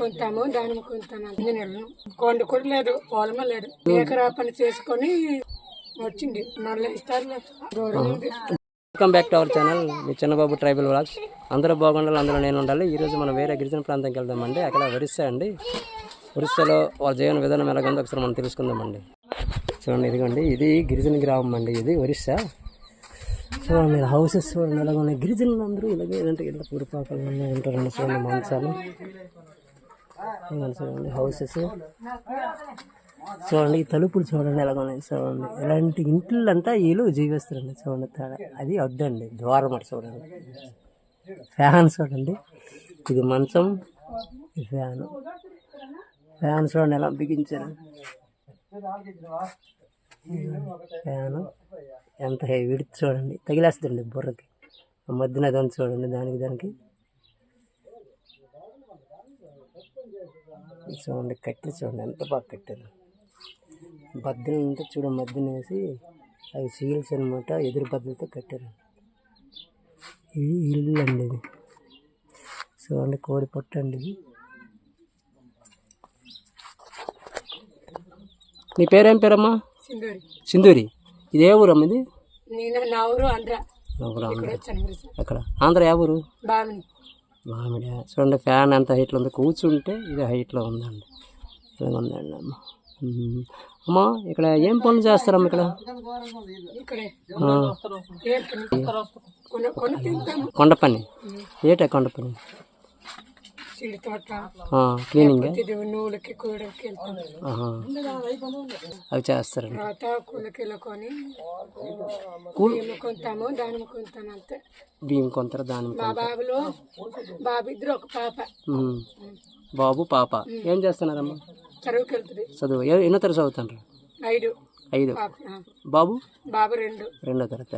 కొంటాము దానిమ్మ కొంటాము అన్ని నెలలు కొండ కూడా లేదు పొలమ లేదు. ఎకరా పని చేసుకొని వచ్చింది. మళ్ళీ ఇస్తారు welcome back to our channel me Chinnababu tribal vlogs అందరూ బాగుండాలి అందరూ నేను ఉండాలి. ఈరోజు మనం వేరే గిరిజన ప్రాంతంకి వెళ్దామండి. అక్కడ ఒరిస్సా అండి. ఒరిస్సాలో వాళ్ళ జీవన విధానం ఎలాగుందో ఒకసారి మనం తెలుసుకుందామండి. చూడండి ఇదిగోండి. ఇది గిరిజన గ్రామం అండి. ఇది ఒరిస్సా. చూడండి హౌసెస్ చూడండి ఎలాగ ఉన్నాయి. గిరిజనులు అందరూ ఇలాగే ఏంటంటే ఇలా పురిపాకలు ఉంటారండి? చూడండి మంచాలు చూడండి హౌసెస్ చూడండి ఈ తలుపులు చూడండి ఎలాగ ఉన్నాయి చూడండి. ఇలాంటి ఇంటిల్లంతా వీళ్ళు జీవిస్తారండి చూడండి తేడా. అది వద్దండి ద్వారం అటు చూడండి. ఫ్యాన్ చూడండి. ఇది మంచం ఇది ఫ్యాన్. ఫ్యాన్ చూడండి ఎలా బిగించారు. ఫ్యాన్ ఎంత విడి చూడండి. తగిలేస్తుందండి బుర్రకి. మధ్యన అదంతా చూడండి దానికి దానికి. చూడండి కట్టెలు చూడండి ఎంత బాగా కట్టారు. బద్దలు ఉంటే చూడ మధ్యన వేసి అవి సీల్స్ అనమాట ఎదురు బద్దలతో కట్టారు. ఇది ఇల్లు అండి ఇది చూడండి కోడి పొట్ట అండి ఇది. నీ పేరేం పేరమ్మా? సింధూరి. ఇది ఏ ఊరమ్మ ఇది? నా ఊరు ఆంధ్ర. ఊరు ఆంధ్ర. చనిపోయి అక్కడ ఆంధ్ర ఏ ఊరు? మామిడి చూడండి ఫ్యాన్ ఎంత హైట్లో ఉంది. కూర్చుంటే ఇది హైట్లో ఉందండి. ఇలా ఉందండి అమ్మ. అమ్మ ఇక్కడ ఏం పనులు చేస్తారమ్మ ఇక్కడ? కొండ పని? ఏటా కొండ పని? తోట క్లీనింగ్? నూలుకి అవి చేస్తారండి. తర్వాత కూలకి కొని కూల్ బియ్యం కొంటాము దానిమ్మ కొంటాము అంతే. బియ్యం కొంటారు దాని మా బాబులో బాబు ఇద్దరు ఒక పాప. బాబు పాప. ఏం చేస్తున్నారమ్మా? చదువుకి వెళ్తుంది చదువు ఎన్నో తరగతి చదువుతాండ్రు? ఐదు. ఐదు. బాబు బాబు? రెండు. రెండో తరగతి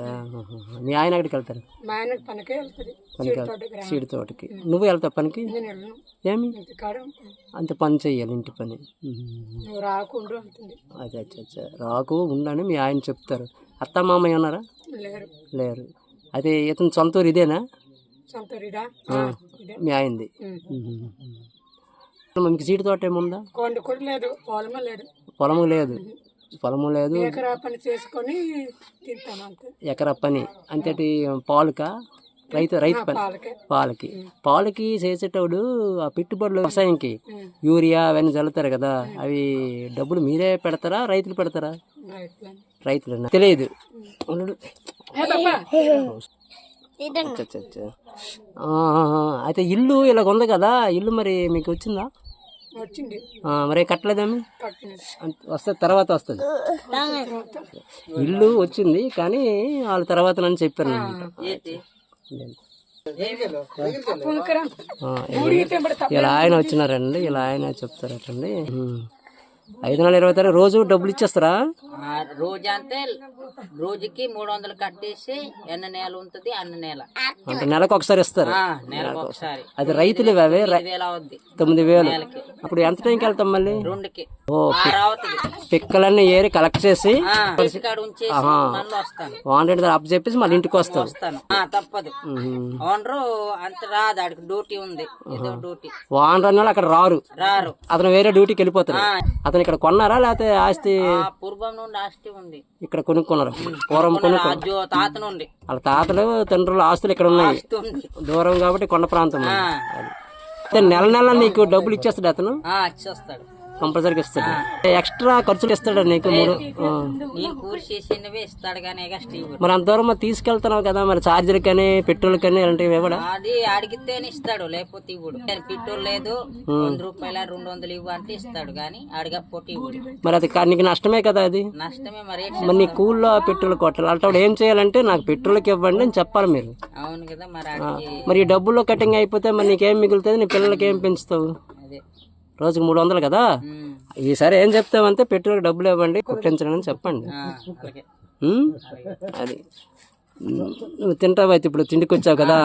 మీ ఆయన ఎక్కడికి వెళ్తారు? మా ఆయన పనికే వెళ్తుంది సీడ్ తోటకి. నువ్వు వెళ్తావు పనికి? ఏమి? అంత పని చెయ్యాలి ఇంటి పని. అంటుంది. అచ్చా అచ్చా రాకు ఉండని మీ ఆయన చెప్తారు. అత్త మామయ్య ఉన్నారా లేరు. అదే ఇతను సొంత ఊరు ఇదేనా? మీ ఆయనది. మీకు సీటు తోట ఏముందా? కూడా లేదు. పొలమ లేదు. పొలము లేదు. ఎకరా పని చేసుకొని ఎకరా పని. అంతటి పాలుక? రైతు రైతు పని. పాలకే. పాలకి. పాలకి చేసేటప్పుడు ఆ పెట్టుబడులు వ్యవసాయంకి. యూరియా అవన్నీ చల్లుతారు కదా అవి డబ్బులు మీరే పెడతారా రైతులు పెడతారా. రైతులు. తెలియదు. అయితే ఇల్లు ఇలా ఉంది కదా ఇల్లు మరి మీకు వచ్చిందా? మరి కట్టలేదేమి? కట్టినది అంత- వస్తే తర్వాత వస్తుంది. ఇల్లు వచ్చింది కానీ వాళ్ళ తర్వాత నన్ను చెప్పారు ఇలా ఆయన వచ్చినారండి ఇలా ఆయన చెప్తారటండి. ఐదు నెలల ఇరవై తారీఖు రోజు డబ్బులు ఇచ్చేస్తారా? ఆ రోజు అంటే రోజుకి మూడు వందలు కట్టేసి ఎన్ని నెలలు ఉంటుంది అన్ని నెల. అంటే నెలకు ఒకసారి ఇస్తారు. ఆ, నెలకు ఒకసారి. అది రైతులు అవే రై- ఐదు వేలు అవుద్ది. తొమ్మిది వేలు. అప్పుడు ఎంత టైంకి వెళ్తాం మళ్ళీ? రెండుకి. ఓ ఆరు అవుతుంది. పిక్కలన్నీ ఏరి కలెక్ట్ చేసి ఆ, ఉంచేసి మళ్ళీ వస్తాను. అప్ చెప్పేసి మళ్ళీ ఇంటికి వస్తాం వస్తాను. ఆ, తప్పదు. ఓనరు అంత రాదు ఆడికి డ్యూటీ ఉంది. ఏదో డ్యూటీ. వాన్ అన్నాడు అక్కడ రారు. రారు. అతను వేరే డ్యూటీకి వెళ్ళిపోతాడు. అతను ఇక్కడ కొన్నారా? లేకపోతే ఆస్తి పూర్వం నుండి ఆస్తి ఉంది. ఇక్కడ కొనుక్కున్నారు? పూర్వం కొను రాజు తాత నుండి వాళ్ళ తాతలు తండ్రులు ఆస్తులు ఇక్కడ ఉన్నాయి. దూరం కాబట్టి కొండ ప్రాంతం నెల నెల నీకు డబ్బులు ఇచ్చేస్తాడు అతను? ఇచ్చేస్తాడు. కంపల్సరీగా ఇస్తాడు. ఎక్స్ట్రా ఖర్చులు ఇస్తాడు నీకు మూడు మరి అంత దూరం మరి తీసుకెళ్తున్నావు కదా మరి ఛార్జర్ కానీ పెట్రోల్ కానీ ఇలాంటివి ఇవ్వడా? అది అడిగితేనే ఇస్తాడు లేకపోతే ఇవ్వడు. పెట్రోల్ లేదు వంద రూపాయల రెండు వందలు ఇవ్వు అంటే ఇస్తాడు కానీ అడగకపోతే ఇవ్వడు. మరి అది నీకు నష్టమే కదా అది? నష్టమే మరి మరి నీ కూల్లో పెట్రోల్ కొట్టాలి. అలాంటి ఏం చేయాలంటే నాకు పెట్రోల్కి ఇవ్వండి అని చెప్పాలి మీరు. అవును కదా మరి మరి ఈ డబ్బుల్లో కటింగ్ అయిపోతే మరి నీకేం మిగులుతుంది? నీ పిల్లలకి ఏం పెంచుతావు? రోజుకి మూడు వందలు కదా. ఈసారి ఏం చెప్తావంటే పెట్రోల్ డబ్బులు ఇవ్వండి కుట్టించండి అని చెప్పండి? అది. నువ్వు తింటావు? అయితే ఇప్పుడు తిండికి వచ్చావు కదా